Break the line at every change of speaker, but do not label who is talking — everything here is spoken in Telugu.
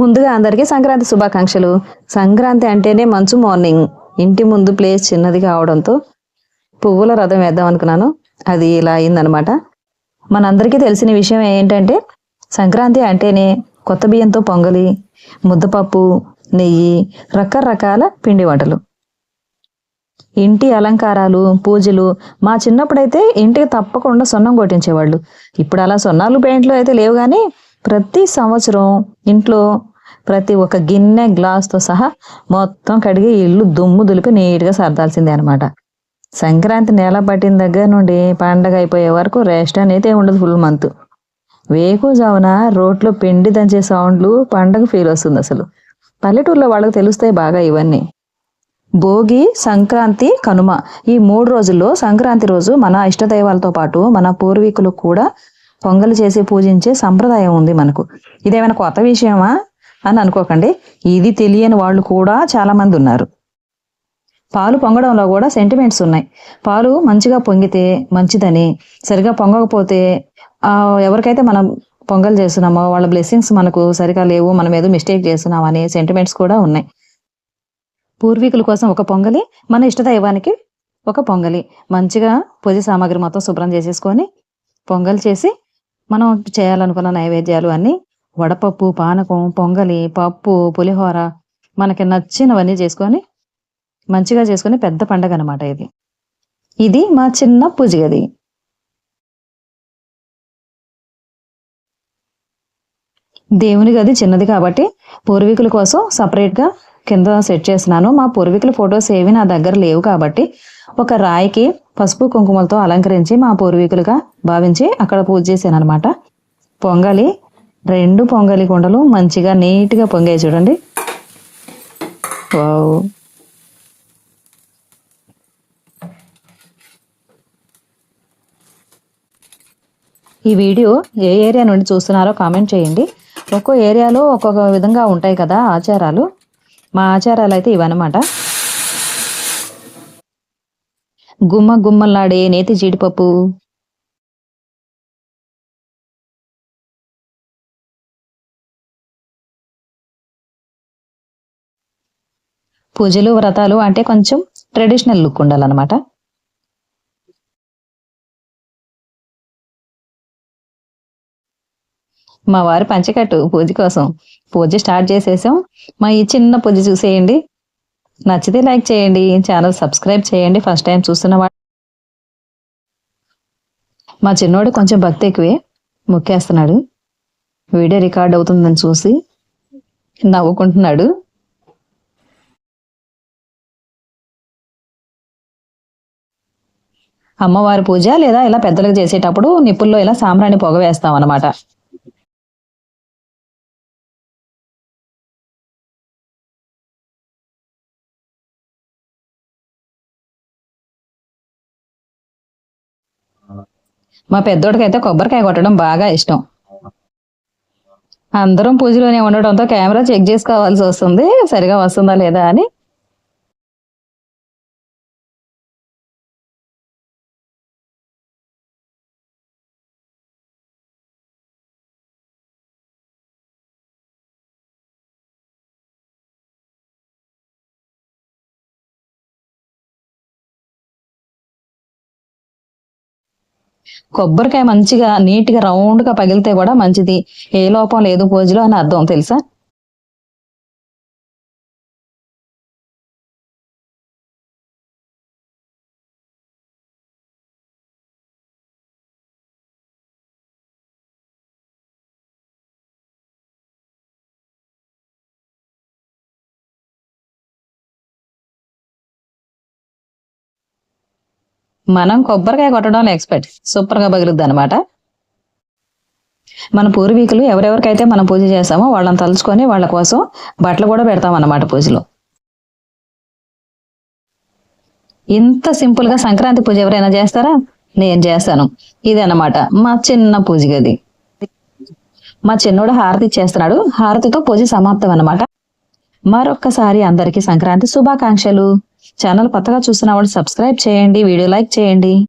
ముందుగా అందరికీ సంక్రాంతి శుభాకాంక్షలు. సంక్రాంతి అంటేనే మంచు మార్నింగ్. ఇంటి ముందు ప్లేస్ చిన్నది కావడంతో పువ్వుల రథం వేద్దాం అనుకున్నాను. అది ఇలా అయిందనమాట. మనందరికీ తెలిసిన విషయం ఏంటంటే సంక్రాంతి అంటేనే కొత్త బియ్యంతో పొంగలి ముద్దపప్పు నెయ్యి రకరకాల పిండి వంటలు. ఇంటి అలంకారాలు పూజలు మా చిన్నప్పుడైతే ఇంటికి తప్పకుండా సున్నం కొట్టించేవాళ్ళు. ఇప్పుడు అలా సున్నాలు పెయింట్లు అయితే లేవు కానీ ప్రతి సంవత్సరం ఇంట్లో ప్రతి ఒక్క గిన్నె గ్లాస్తో సహా మొత్తం కడిగి ఇల్లు దుమ్ము దులిపి నీట్గా సర్దాల్సిందే అనమాట సంక్రాంతి నెల పట్టిన దగ్గర నుండి పండగ అయిపోయే వరకు రెస్ట్ అనేది ఉండదు ఫుల్ మంత్. వేకుజావున రోడ్లో పిండి దంచే సౌండ్లు పండగ ఫీల్ వస్తుంది అసలు. పల్లెటూరులో వాళ్ళకి తెలుస్తాయి బాగా ఇవన్నీ. భోగి సంక్రాంతి కనుమ ఈ మూడు రోజుల్లో సంక్రాంతి రోజు మన ఇష్టదైవాలతో పాటు మన పూర్వీకులు కూడా పొంగలి చేసి పూజించే సంప్రదాయం ఉంది మనకు. ఇదేమైనా కొత్త విషయమా? అని అనుకోకండి. ఇది తెలియని వాళ్ళు కూడా చాలామంది ఉన్నారు. పాలు పొంగడంలో కూడా సెంటిమెంట్స్ ఉన్నాయి. పాలు మంచిగా పొంగితే మంచిదని సరిగా పొంగకపోతే ఎవరికైతే మనం పొంగల్ చేస్తున్నామో వాళ్ళ బ్లెస్సింగ్స్ మనకు సరిగా లేవు మనం ఏదో మిస్టేక్ చేస్తున్నాం అనే సెంటిమెంట్స్ కూడా ఉన్నాయి. పూర్వీకుల కోసం ఒక పొంగలి మన ఇష్టదైవానికి ఒక పొంగలి. మంచిగా పూజ సామాగ్రి మొత్తం శుభ్రం చేసేసుకొని పొంగల్ చేసి మనం చేయాలనుకున్న నైవేద్యాలు అన్నీ వడపప్పు పానకం పొంగలి పప్పు పులిహోర మనకి నచ్చినవన్నీ చేసుకొని మంచిగా చేసుకొని పెద్ద పండగ అనమాట ఇది. ఇది మా చిన్న పూజ గది. దేవుని గది చిన్నది కాబట్టి పూర్వీకుల కోసం సపరేట్గా కింద సెట్ చేసినాను మా పూర్వీకుల ఫొటోస్ ఏవి నా దగ్గర లేవు కాబట్టి ఒక రాయికి పసుపు కుంకుమలతో అలంకరించి మా పూర్వీకులుగా భావించి అక్కడ పూజ చేశాను అనమాట పొంగలి రెండు పొంగలి కుండలు మంచిగా నీట్గా పొంగాయి చూడండి. వావ్. ఈ వీడియో ఏ ఏరియా నుండి చూస్తున్నారో కామెంట్ చేయండి. ఒక్కో ఏరియాలో ఒక్కొక్క విధంగా ఉంటాయి కదా ఆచారాలు. మా ఆచారాలు అయితే ఇవన్నమాట. గుమ్మ గుమ్మలాడే నేతి జీడిపప్పు. పూజలు వ్రతాలు అంటే కొంచెం ట్రెడిషనల్ లుక్ ఉండాలన్నమాట. మా వారు పంచకట్టు పూజ కోసం పూజ స్టార్ట్ చేసేసాం. మా ఈ చిన్న పూజ చూసేయండి. నచ్చితే లైక్ చేయండి. ఛానల్ సబ్స్క్రైబ్ చేయండి. ఫస్ట్ టైం చూస్తున్న వాళ్ళు మా చిన్నోడు కొంచెం భక్తి ఎక్కువే. మొక్కేస్తున్నాడు. వీడియో రికార్డ్ అవుతుందని చూసి నవ్వుకుంటున్నాడు. అమ్మవారి పూజ లేదా ఇలా పెద్దలకు చేసేటప్పుడు నిప్పుల్లో ఇలా సాంబ్రాణి పొగ వేస్తాం అన్నమాట మా పెద్దోడికైతే కొబ్బరికాయ కొట్టడం బాగా ఇష్టం. అందరం పూజలోనే ఉండడంతో కెమెరా చెక్ చేసుకోవాల్సి వస్తుంది. సరిగా వస్తుందా లేదా అని కొబ్బరికాయ మంచిగా నీట్గా రౌండ్గా పగిలితే కూడా మంచిది. ఏ లోపం లేదు పూజలో అని అర్థం తెలుసా? మనం కొబ్బరికాయ కొట్టడంలో ఎక్స్పర్ట్ సూపర్గా పగిలిద్ది అనమాట మన పూర్వీకులు ఎవరెవరికైతే మనం పూజ చేస్తామో వాళ్ళని తలుచుకొని వాళ్ళ కోసం బట్టలు కూడా పెడతాం అన్నమాట పూజలో. ఇంత సింపుల్గా సంక్రాంతి పూజ ఎవరైనా చేస్తారా? నేను చేస్తాను. ఇది అన్నమాట మా చిన్న పూజ గది. మా చిన్నోడు హారతి చేస్తున్నాడు హారతితో పూజ సమాప్తం అన్నమాట మరొక్కసారి అందరికీ సంక్రాంతి శుభాకాంక్షలు. ఛానల్ కొత్తగా చూసిన వాళ్ళు సబ్స్క్రైబ్ చేయండి వీడియో లైక్ చేయండి.